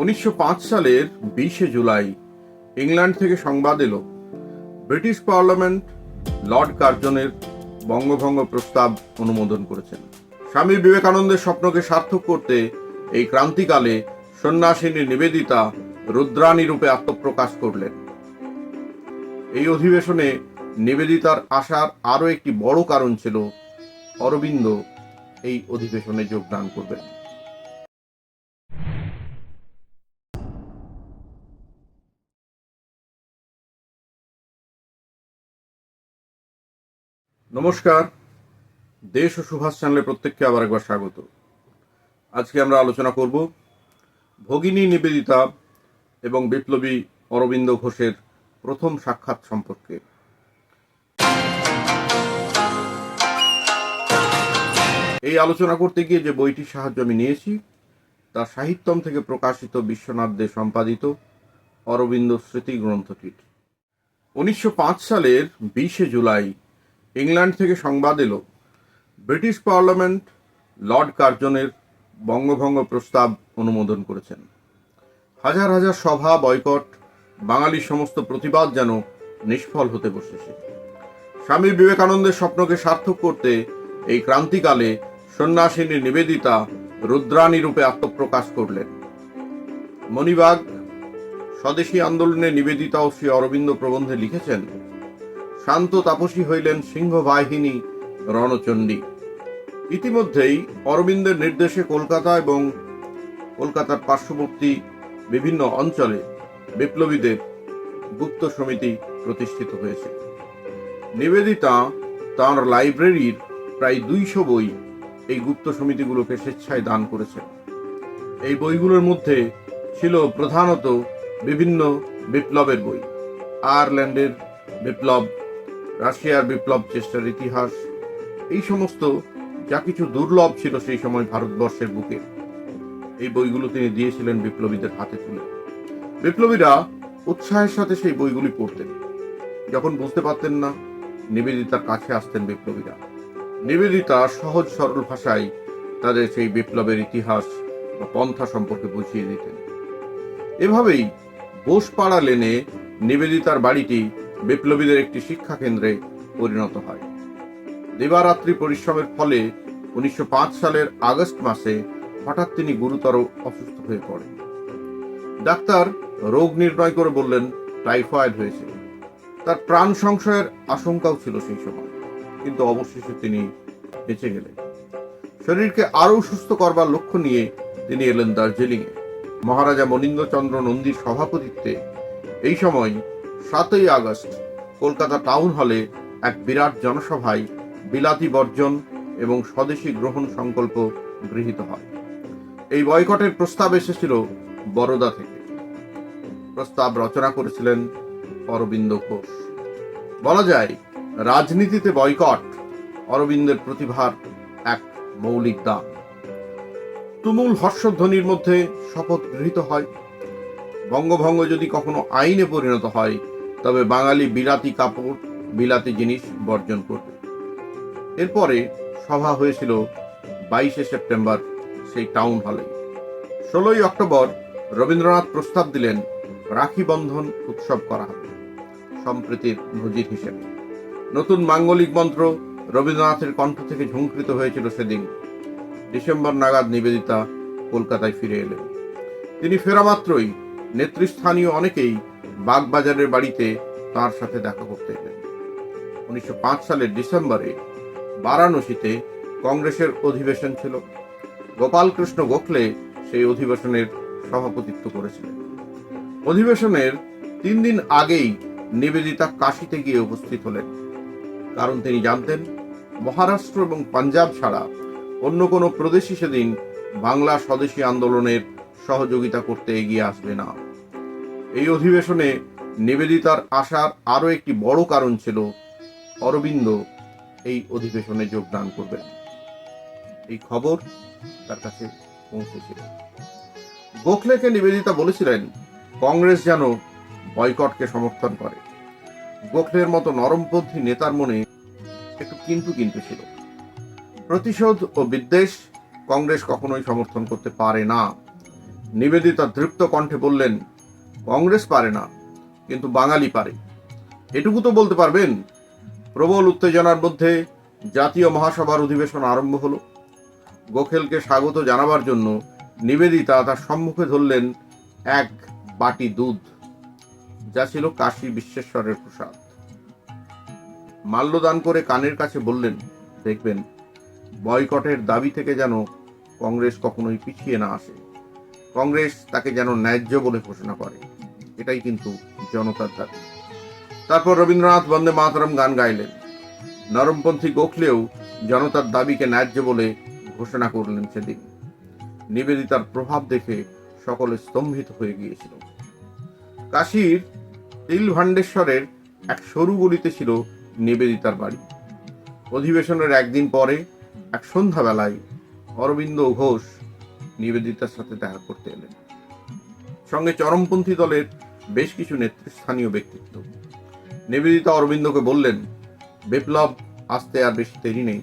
উনিশশো পাঁচ সালের বিশে জুলাই ইংল্যান্ড থেকে সংবাদ এলো। ব্রিটিশ পার্লামেন্ট লর্ড কার্জনের বঙ্গভঙ্গ প্রস্তাব অনুমোদন করেছেন। স্বামী বিবেকানন্দের স্বপ্নকে সার্থক করতে এই ক্রান্তিকালে সন্ন্যাসিনী নিবেদিতা রুদ্রাণী রূপে আত্মপ্রকাশ করলেন। এই অধিবেশনে নিবেদিতার আসার আরও একটি বড় কারণ ছিল অরবিন্দ এই অধিবেশনে যোগদান করবেন। নমস্কার। দেশ ও সুভাষ চ্যানেলে প্রত্যেককে আবার একবার স্বাগত। আজকে আমরা আলোচনা করব ভগিনী নিবেদিতা এবং বিপ্লবী অরবিন্দ ঘোষের প্রথম সাক্ষাৎ সম্পর্কে। এই আলোচনা করতে গিয়ে যে বইটির সাহায্য আমি নিয়েছি তা সাহিত্যম থেকে প্রকাশিত বিশ্বনাথ দে সম্পাদিত অরবিন্দ স্মৃতি গ্রন্থটির উনিশশো পাঁচ সালের বিশে জুলাই ইংল্যান্ড থেকে সংবাদ এলো, ব্রিটিশ পার্লামেন্ট লর্ড কার্জনের বঙ্গভঙ্গ প্রস্তাব অনুমোদন করেছেন। হাজার হাজার সভা, বয়কট, বাঙালির সমস্ত প্রতিবাদ যেন নিষ্ফল হতে বসেছে। স্বামী বিবেকানন্দের স্বপ্নকে সার্থক করতে এই ক্রান্তিকালে সন্ন্যাসিনী নিবেদিতা রুদ্রাণী রূপে আত্মপ্রকাশ করলেন। মণিবাগ স্বদেশী আন্দোলনে নিবেদিতা ও শ্রী অরবিন্দ প্রবন্ধে লিখেছেন শান্ত তাপসী হইলেন সিংহ বাহিনী রণচণ্ডী। ইতিমধ্যেই অরবিন্দের নির্দেশে কলকাতা এবং কলকাতার পার্শ্ববর্তী বিভিন্ন অঞ্চলে বিপ্লবীদের গুপ্ত সমিতি প্রতিষ্ঠিত হয়েছে। নিবেদিতা তাঁর লাইব্রেরির প্রায় দুইশো বই এই গুপ্ত সমিতিগুলোকে স্বেচ্ছায় দান করেছেন। এই বইগুলোর মধ্যে ছিল প্রধানত বিভিন্ন বিপ্লবের বই, আয়ারল্যান্ডের বিপ্লব রাশিয়ার বিপ্লব চেষ্টার ইতিহাস, এই সমস্ত যা কিছু দুর্লভ ছিল সেই সময় ভারতবর্ষের বুকে। এই বইগুলো তিনি দিয়েছিলেন বিপ্লবীদের হাতে তুলে। বিপ্লবীরা উৎসাহের সাথে সেই বইগুলি পড়তেন। যখন বুঝতে পারতেন না, নিবেদিতার কাছে আসতেন বিপ্লবীরা। নিবেদিতা সহজ, সরল ভাষায় তাদের সেই বিপ্লবের ইতিহাস বা পন্থা সম্পর্কে বুঝিয়ে দিতেন। এভাবেই বোসপাড়া লেনে নিবেদিতার বাড়িটি বিপ্লবীদের একটি শিক্ষা কেন্দ্রে পরিণত হয়। দিবারাত্রি পরিশ্রমের ফলে উনিশশো পাঁচ সালের আগস্ট মাসে হঠাৎ তিনি গুরুতর অসুস্থ হয়ে পড়েন। ডাক্তার রোগ নির্ণয় করে বললেন, টাইফয়েড হয়েছে। তার প্রাণ সংশয়ের আশঙ্কাও ছিল সেই সময়, কিন্তু অবশেষে তিনি বেঁচে গেলেন। শরীরকে আরও সুস্থ করবার লক্ষ্য নিয়ে তিনি এলেন দার্জিলিংয়ে। মহারাজা মনীন্দ্রচন্দ্র নন্দীর সভাপতিত্বে এই সময় সাতই আগস্ট, কলকাতা টাউন হলে এক বিরাট জনসভায় বিলাতি বর্জন এবং স্বদেশী গ্রহণ সংকল্প গৃহীত হয়। এই বয়কটের প্রস্তাব এসেছিল বরোদা থেকে। প্রস্তাব রচনা করেছিলেন অরবিন্দ ঘোষ। বলা যায়, রাজনীতিতে বয়কট অরবিন্দের প্রতিভার এক মৌলিক দান। তুমুল হর্ষধ্বনির মধ্যে শপথ গৃহীত হয়। বঙ্গভঙ্গ যদি কখনো আইনে পরিণত হয়, তবে বাঙালি বিলাতি কাপড়, বিলাতি জিনিস বর্জন করবে। এরপরে সভা হয়েছিল বাইশে সেপ্টেম্বর সেই টাউন হলে। ষোলোই অক্টোবর রবীন্দ্রনাথ প্রস্তাব দিলেন, রাখি বন্ধন উৎসব করা হবে সম্প্রীতির নজির হিসেবে। নতুন মাঙ্গলিক মন্ত্র রবীন্দ্রনাথের কণ্ঠ থেকে ঝুঙ্কৃত হয়েছিল সেদিন। ডিসেম্বর নাগাদ নিবেদিতা কলকাতায় ফিরে এলেন। তিনি ফেরা মাত্রই নেতৃস্থানীয় অনেকেই বাগবাজারের বাড়িতে তার সাথে দেখা করতে এলেন উনিশশো সালের ডিসেম্বরে বারাণসীতে কংগ্রেসের অধিবেশন ছিল। গোপালকৃষ্ণ গোখলে সেই অধিবেশনের সভাপতিত্ব করেছিলেন। অধিবেশনের তিন দিন আগেই নিবেদিতা কাশিতে গিয়ে উপস্থিত হলেন। কারণ তিনি জানতেন, মহারাষ্ট্র এবং পাঞ্জাব ছাড়া অন্য কোনো প্রদেশই সেদিন বাংলা স্বদেশী আন্দোলনের সহযোগিতা করতে এগিয়ে আসবে না। এই অধিবেশনে নিবেদিতার আসার আরও একটি বড় কারণ ছিল অরবিন্দ এই অধিবেশনে যোগদান করবেন। এই খবর তার কাছে পৌঁছেছিল গোখলেকে নিবেদিতা বলেছিলেন, কংগ্রেস যেন বয়কটকে সমর্থন করে। গোখলের মতো নরমপন্থী নেতার মনে একটু কিন্তু কিন্তু ছিল। প্রতিশোধ ও বিদ্বেষ কংগ্রেস কখনোই সমর্থন করতে পারে না। নিবেদিতা তৃপ্ত কণ্ঠে বললেন, কংগ্রেস পারে না, কিন্তু বাঙালি পারে। এটুকু তো বলতে পারবেন, প্রবল উত্তেজনার মধ্যে জাতীয় মহাসভার অধিবেশন আরম্ভ হলো। গোখেলকে স্বাগত জানাবার জন্য নিবেদিতা তার সম্মুখে ধরলেন এক বাটি দুধ, যা ছিল কাশী বিশ্বেশ্বরের প্রসাদ। মাল্যদান করে কানের কাছে বললেন, দেখবেন, বয়কটের দাবি থেকে যেন কংগ্রেস কখনোই পিছিয়ে না আসে। কংগ্রেস তাকে যেন ন্যায্য বলে ঘোষণা করে। এটাই কিন্তু জনতার দাবি। তারপর রবীন্দ্রনাথ বন্দে মাতরম গান গাইলেন। নরমপন্থী গোখলেও জনতার দাবিকে ন্যায্য বলে ঘোষণা করলেন সেদিন। নিবেদিতার প্রভাব দেখে সকলে স্তম্ভিত হয়ে গিয়েছিল। কাশীর তিল ভাণ্ডেশ্বরের এক সরু গলিতে ছিল নিবেদিতার বাড়ি। অধিবেশনের একদিন পরে, এক সন্ধ্যাবেলায় অরবিন্দ ঘোষ নিবেদিতার সাথে দেখা করতে এলেন। সঙ্গে চরমপন্থী দলের বেশ কিছু নেতৃস্থানীয় ব্যক্তিত্ব। নিবেদিতা অরবিন্দকে বললেন, বিপ্লব, আসতে আর বেশি দেরি নেই।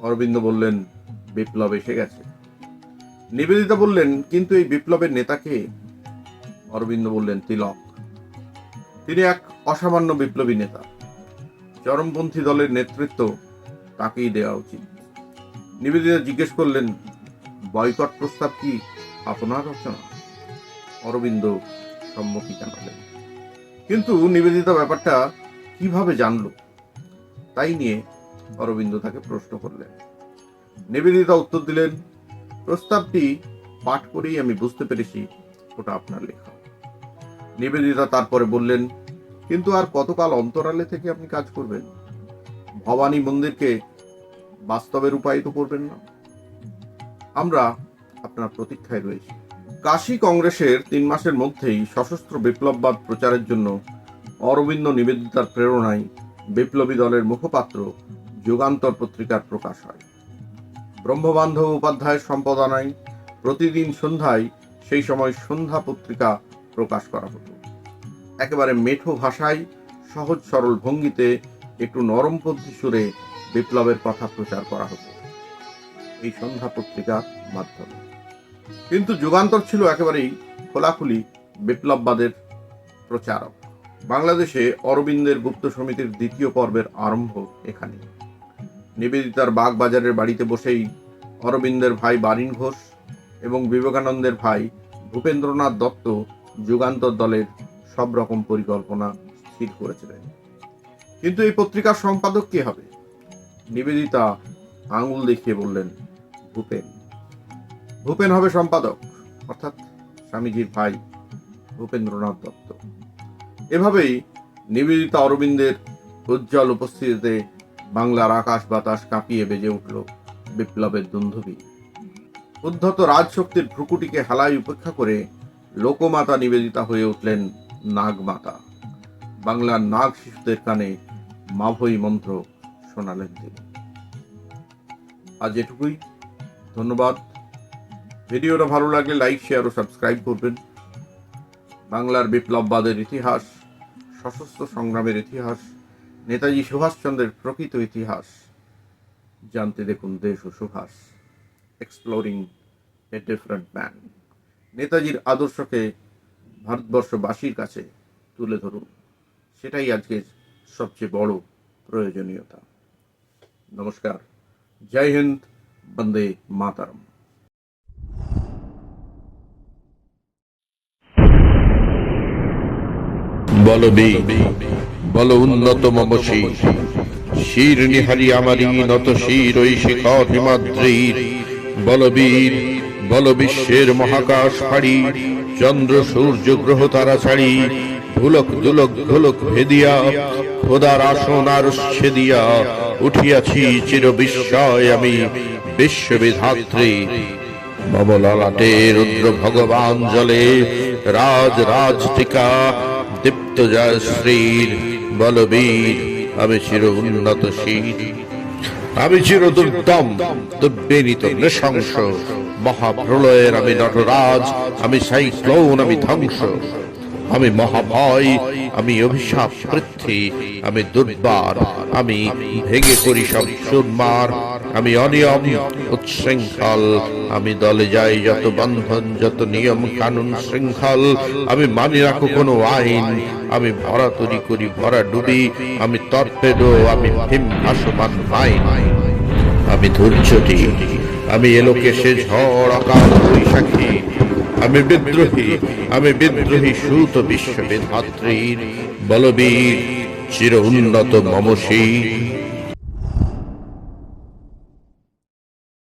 অরবিন্দ বললেন, বিপ্লব এসে গেছে। নিবেদিতা বললেন, কিন্তু এই বিপ্লবের নেতাকে? অরবিন্দ বললেন, তিলক। তিনি এক অসামান্য বিপ্লবী নেতা। চরমপন্থী দলের নেতৃত্ব তাকেই দেওয়া উচিত। নিবেদিতা জিজ্ঞেস করলেন বয়কট প্রস্তাব কি আপনার রচনা অরবিন্দ সম্মতি জানালেন। কিন্তু নিবেদিতা ব্যাপারটা কীভাবে জানল? তাই নিয়ে অরবিন্দ তাকে প্রশ্ন করলেন। নিবেদিতা উত্তর দিলেন, প্রস্তাবটি পাঠ করেই আমি বুঝতে পেরেছি, ওটা আপনার লেখা। নিবেদিতা তারপরে বললেন, কিন্তু আর কতকাল অন্তরালে থেকে আপনি কাজ করবেন? ভবানী মন্দিরকে বাস্তবে রূপায়িত করবেন না? আমরা আপনার প্রতীক্ষায় রয়েছি। কাশী কংগ্রেসের তিন মাসের মধ্যেই সশস্ত্র বিপ্লববাদ প্রচারের জন্য অরবিন্দ নিবেদিতার প্রেরণায় বিপ্লবী দলের মুখপাত্র যুগান্তর পত্রিকার প্রকাশ হয়। ব্রহ্মবান্ধব উপাধ্যায়ের সম্পাদনায় প্রতিদিন সন্ধ্যায় সেই সময় সন্ধ্যা পত্রিকা প্রকাশ করা হতো। একেবারে মেঠো ভাষায় সহজ সরল ভঙ্গিতে একটু নরমপন্থী সুরে বিপ্লবের কথা প্রচার করা হতো। এই সন্ধ্যা পত্রিকার মাধ্যমে। কিন্তু যুগান্তর ছিল একেবারেই খোলাখুলি বিপ্লববাদের প্রচারক। বাংলাদেশে অরবিন্দের গুপ্ত সমিতির দ্বিতীয় পর্বের আরম্ভ এখানে। নিবেদিতার বাগবাজারের বাড়িতে বসেই অরবিন্দের ভাই বারিন ঘোষ এবং বিবেকানন্দের ভাই ভূপেন্দ্রনাথ দত্ত যুগান্তর দলের সব রকম পরিকল্পনা স্থির করেছিলেন। কিন্তু এই পত্রিকার সম্পাদক কে হবে? নিবেদিতা আঙুল দেখিয়ে বললেন ভূপেন। ভূপেন হবে সম্পাদক, অর্থাৎ স্বামীজির ভাই ভূপেন্দ্রনাথ দত্ত। এভাবেই নিবেদিতা অরবিন্দের উজ্জ্বল উপস্থিতিতে বাংলার আকাশ বাতাস কাঁপিয়ে বেজে উঠল বিপ্লবের দুন্ধবি। উদ্ধত রাজশক্তির ভ্রুকুটিকে হালাই উপেক্ষা করে লোকমাতা নিবেদিতা হয়ে উঠলেন নাগমাতা। বাংলার নাগ শিশুদের কানে মাভই মন্ত্র শোনালেন তিনি। আজ এটুকুই। ধন্যবাদ। ভিডিওটা ভালো লাগলে লাইক শেয়ার ও সাবস্ক্রাইব করবেন। বাংলার বিপ্লববাদের ইতিহাস, সশস্ত্র সংগ্রামের ইতিহাস, নেতাজি সুভাষচন্দ্রের প্রকৃত ইতিহাস। জানতে দেখুন দেশ ও Subhas. Exploring a different man নেতাজির আদর্শকে ভারতবর্ষবাসীর কাছে তুলে ধরুন। সেটাই আজকের সবচেয়ে বড় প্রয়োজনীয়তা। নমস্কার। জয় হিন্দ। বন্দে মাতারম। বল মম শির নিহারি আমারি নত শির শিখর বলবীর বল বিশ্বের মহাকাশ ফাড়ি। চন্দ্র, সূর্য, গ্রহ তারা ছাড়ি। ধুলক দুলক ধুলক ভেদিয়া, খোদার আসন আর ছেদিয়া। উঠিয়াছি চির বিস্ময় আমি বিশ্ববিধাত্রী। মম ললাটে রুদ্র ভগবান জলে রাজ রাজ টিকা দীপ্ত জয় শ্রীর বলবীর। আমি চির উন্নত শীর আমি চির দুর্দম, দুর্বেনিত, নৃশংস। মহাপ্রলয়ের আমি নটরাজ, আমি সাইক্লোন, আমি ধ্বংস। আমি মহাভয়, আমি অভিশাপ পৃথ্বী আমি দুর্বার, আমি ভেঙে করি সব সুরমার আমি অনিয়ম, উচ্ছৃঙ্খল, আমি দলে যাই যত বন্ধন, যত নিয়ম কানুন শৃঙ্খল, আমি মানি রাখো কোনো আইন, আমি ভরা তরি করি ভরা ডুবি, আমি তর্পেডো আমি ভীম ভাসমান মাইন। আমি ধৈর্যটি আমি এলোকে সে ঝড়, অকাল বৈশাখী আমি বিদ্রোহী আমি বিদ্রোহী সুত বিশ্ববিধাত্রীর বলবীর চির উন্নত মমসী